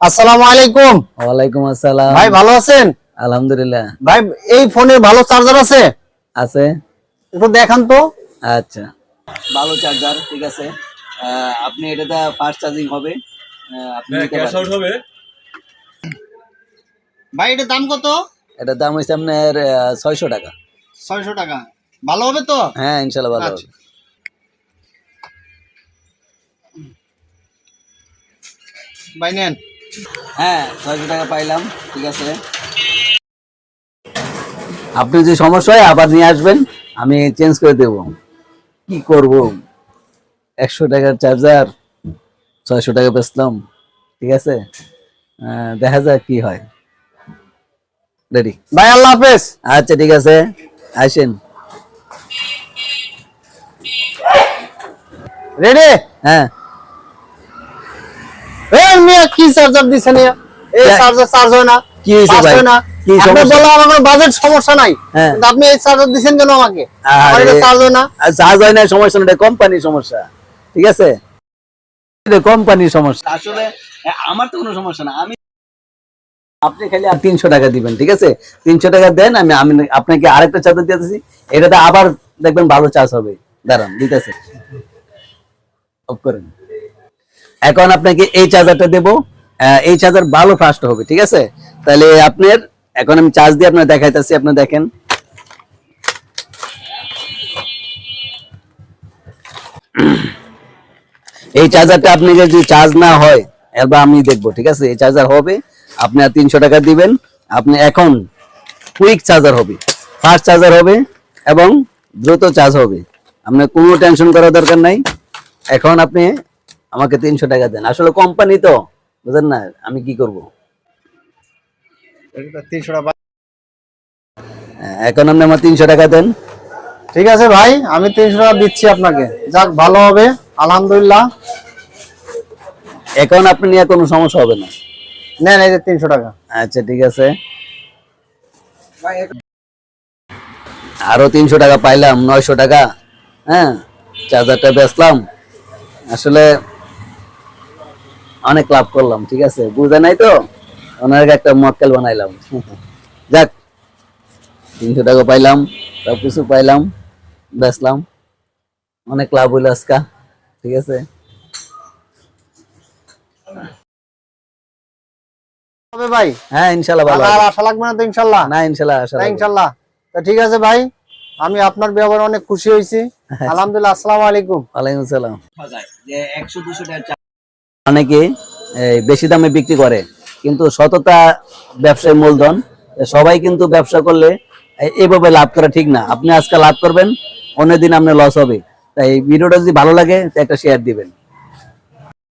আসসালামু আলাইকুম। ওয়ালাইকুম আসসালাম। ভাই ভালো আছেন? আলহামদুলিল্লাহ। ভাই এই ফোনের ভালো চার্জার আছে? আছে। একটু দেখান তো। আচ্ছা। ভালো চার্জার ঠিক আছে। আপনি এটাতে ফাস্ট চার্জিং হবে। আপনি নিতে পারেন। ভাই এটার দাম কত? এটার দাম হচ্ছে আপনার ছয়শো টাকা। ছয়শো টাকা। ভালো হবে তো? হ্যাঁ ইনশাল্লাহ ভালো আচ্ছা। হবে। ভাই নেন। হ্যাঁ ছয়শো টাকা পাইলাম ঠিক আছে। আপনি যে সমস্যা হয় আবার নিয়ে আসবেন আমি চেঞ্জ করে দেব। কি করব? একশো টাকার চার্জার ছয়শো টাকা বেচলাম ঠিক আছে? দেখা যাক কি হয়। রেডি ভাই আল্লাহ হাফেজ। আচ্ছা ঠিক আছে। আসেন। রেডি হ্যাঁ। এই মিয়া কি চার্জার দিছেন? এই চার্জার চার্জ হয় না। কি হয়েছে ভাই? না। কি আপনি সমস্যা? বললাম আমার বাজেট সমস্যা নাই। কিন্তু আপনি এই চার্জার দিছেন কেন আমাকে? আমার এটা চার্জ হয় না। আর চার্জ হয় না সমস্যা না কোম্পানির সমস্যা। ঠিক আছে? কোম্পানির সমস্যা। আসলে আমার তো কোনো সমস্যা না। আমি আপনি খালি আর তিনশো টাকা দিবেন ঠিক আছে? তিনশো টাকা দেন আমি আমি আপনাকে আরেকটা চার্জার দিতেছি। এটাতে আবার দেখবেন ভালো চার্জ হবে। দাঁড়ান দিতেছে। অফ করেন। এখন আপনাকে এই চার্জারটা দেব। এই চার্জার ভালো ফাস্ট হবে, ঠিক আছে? তাহলে আপনার, এখন আমি চার্জ দিয়ে আপনার দেখাইতেছি, আপনি দেখেন। এই চার্জারটা আপনি যদি চার্জ না হয় এবার আমি দেখব, ঠিক আছে? এই চার্জার হবে, আপনি আর তিনশো টাকা দিবেন। আপনি এখন কুইক চার্জার হবে ফাস্ট চার্জার হবে এবং দ্রুত চার্জ হবে। আপনার কোনো টেনশন করার দরকার নাই। এখন আপনি আমাকে তিনশো টাকা দেন। আসলে কোম্পানি তো বুঝলেন না আমি কি করব? তিনশো টাকা এখন আপনি আমার তিনশো টাকা দেন। ঠিক আছে ভাই আমি তিনশো টাকা দিচ্ছি আপনাকে। যাক ভালো হবে আলহামদুলিল্লাহ। এখন আপনি নিয়ে কোনো সমস্যা হবে না। নেন এই যে তিনশো টাকা। আচ্ছা ঠিক আছে। আরও তিনশো টাকা পাইলাম নয়শো টাকা। হ্যাঁ চার্জারটা বেচলাম। আসলে অনেক লাভ করলাম ঠিক আছে? বুঝে নাই তো? ওনার একটা মক্কেল বানাইলাম। যাক তিনশো টাকা পাইলাম সব কিছু পাইলাম বেচলাম। অনেক লাভ হইল আজকা ঠিক আছে? হবে ভাই? হ্যাঁ ইনশাল্লাহ ভালো আর আশা লাগবে না তো ইনশাল্লাহ? না ইনশাল্লাহ আশা ইনশাল্লাহ। তো ঠিক আছে ভাই আমি আপনার ব্যবহারে অনেক খুশি হয়েছি। আলহামদুলিল্লাহ আসসালামু আলাইকুম। ওয়ালাইকুম আসসালাম। যে টাকা অনেকে বেশি দামে বিক্রি করে। কিন্তু সততা ব্যবসায় মূলধন, সবাই কিন্তু ব্যবসা করলে এইভাবে লাভ করা ঠিক না। আপনি আজকে লাভ করবেন, অন্যদিন আপনার লস হবে। তাই ভিডিওটা যদি ভালো লাগে একটা শেয়ার দিবেন।